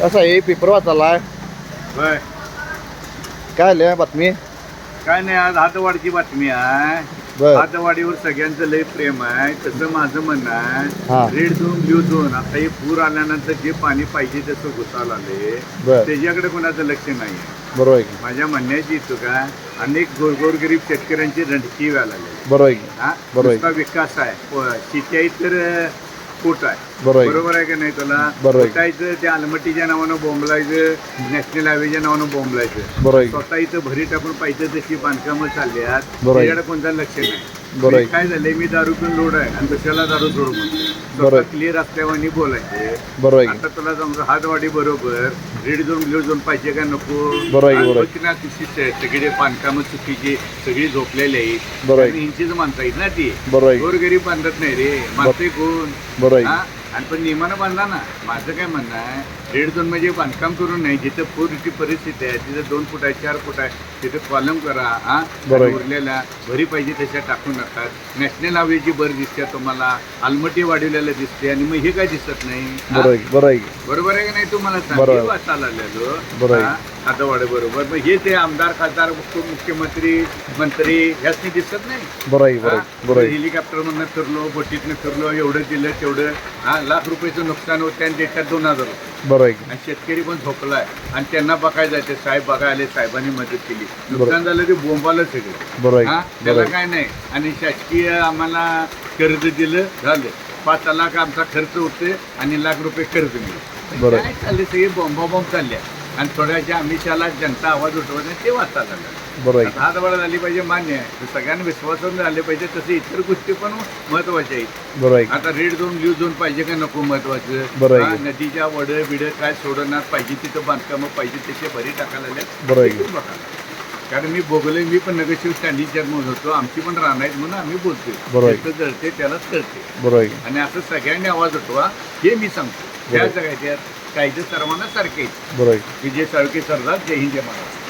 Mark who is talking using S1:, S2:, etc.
S1: कसा आहे? पेपर वाचायला
S2: होय.
S1: काय आलं बातमी?
S2: काय नाही आज हातवाडीची बातमी आहे.
S1: बर.
S2: हातवाडीवर सगळ्यांचं लय प्रेम आहे. तसं माझं म्हणणं
S1: हा.
S2: आहे रेड झोन ब्ल्यू झोन आता हे पूर आल्यानंतर जे पाणी पाहिजे तसं घुसायला आले
S1: बर.
S2: त्याच्याकडे कोणाचं लक्ष नाही
S1: बरोबर आहे की.
S2: माझ्या म्हणण्याची आहे अनेक गोरगोरगरीब शेतकऱ्यांची रणकी व्हायला लागली.
S1: बरोबर आहे की.
S2: हा
S1: बरोबर.
S2: नुसता विकास आहे. प- तर अं, पोट आहे
S1: बरोबर आहे की.
S2: बरोबर आहे का नाही तुला
S1: बरोबर आहे.
S2: पोटायचं त्या अलमटीच्या नावानं बोंबलायचं नॅशनल हायवेच्या नावानं बोंबलायचं
S1: बरोबर आहे की.
S2: स्वतः इथं भरी टाकून पाहिजे तशी बांधकामं चालली आहेत
S1: बरोबर आहे.
S3: त्याच्याकडे
S2: कोणतं लक्ष नाही
S1: बरोबर आहे.
S2: मी काय झालंय मी दारू पिऊन लोड आहे आणि दुसऱ्याला दारू सोडू
S1: बरोबर
S2: क्लिअर असल्यावानी बोलायचे
S1: बरोबर आहे की.
S2: आता तुला समजा हातवाडी बरोबर रेड झोन ब्ल्यू झोन पाहिजे का नको
S1: बरोबर आहे, आहे.
S2: ना सगळे बांधकामं चुकीची सगळी झोपलेली आहेत
S1: बरोबर आहे.
S2: आणि माणसं आहेत ना ती
S1: बरोबर आहे की.
S2: गोरगरीब बांधत नाही रे मागचे कोण
S1: बरोबर आहे
S2: हा? आणि पण नियमानं बांधला ना माझं काय म्हणणं आहे रेड झोन म्हणजे बांधकाम करून नाही जिथं पूरची परिस्थिती आहे तिथं दोन फूट आहे चार फूट आहे तिथं कॉलम करा हा
S1: बरोबर.
S2: उरलेल्या भरी पाहिजे तशा टाकून नसतात नॅशनल हायवेची बर दिसते तुम्हाला आलमटी वाढवलेलं दिसते आणि मग हे काय दिसत नाही हा?
S1: बरोबर आहे की. बरोबर आहे की.
S2: बरोबर आहे की नाही तुम्हाला
S1: बरोबर.
S2: सांगितलं? आता वाढ बरोबर मग हे ते आमदार खासदार मुख्य- मुख्यमंत्री मंत्री ह्याच दिसत नाही
S1: बरोबर आहे की. बरोबर आहे. बरोबर आहे की.
S2: हेलिकॉप्टर मधनं फिरलो बोटीतनं फिरलो एवढं दिलं तेवढं हा लाख रुपयाचं नुकसान होतं आणि देतात दोन हजार रुपये
S1: बरोबर आहे. की.
S2: आणि शेतकरी पण झोपलाय. आणि त्यांना बघायला जायचे साहेब बघायला आले साहेबांनी मदत केली. नुकसान झालं ते बोंबाला सगळं
S1: बरोबर
S2: हा. त्याला
S1: बरोबर
S2: काय नाही. आणि शासकीय आम्हाला कर्ज दिलं झालं. पाच लाख आमचा खर्च होते आणि लाख रुपये कर्ज मिळेल
S1: बरोबर.
S2: काय चालले सगळे बॉम्बा बॉम्ब आणि थोड्याच्या अमिषाला जनता आवाज उठवत नाही ते वाचायला लागलं
S1: बरोबर.
S2: हात वळा झाली पाहिजे मान्य आहे सगळ्यांना विश्वासानं झाले पाहिजे तसे इतर गोष्टी पण महत्त्वाच्या आहेत
S1: बरोबर.
S2: आता रेड झोन ब्ल्यू झोन पाहिजे का नको महत्वाचं
S1: बरोबर.
S2: नदीच्या वड बिड काय सोडणार पाहिजे तिथं बांधकामं पाहिजे तसे भरी टाकायला
S1: बरोबर.
S2: कारण मी भोगलोय मी पण नगरशिव स्टँडिंग चेअरमन होतो आमची पण राहणार आहेत म्हणून आम्ही बोलतोय
S1: बरोबर.
S2: ज्याचं जळते त्यालाच कळते
S1: बरोबर आहे की.
S2: आणि असं सगळ्यांनी आवाज उठवा हे मी सांगतो त्या
S1: बरोबर.
S2: जगायच्यात कायदे सर्वांना सारखे आहेत.
S1: बरोबर आहे की.
S2: विजय साळके सरदार जय हिंद जय महाराज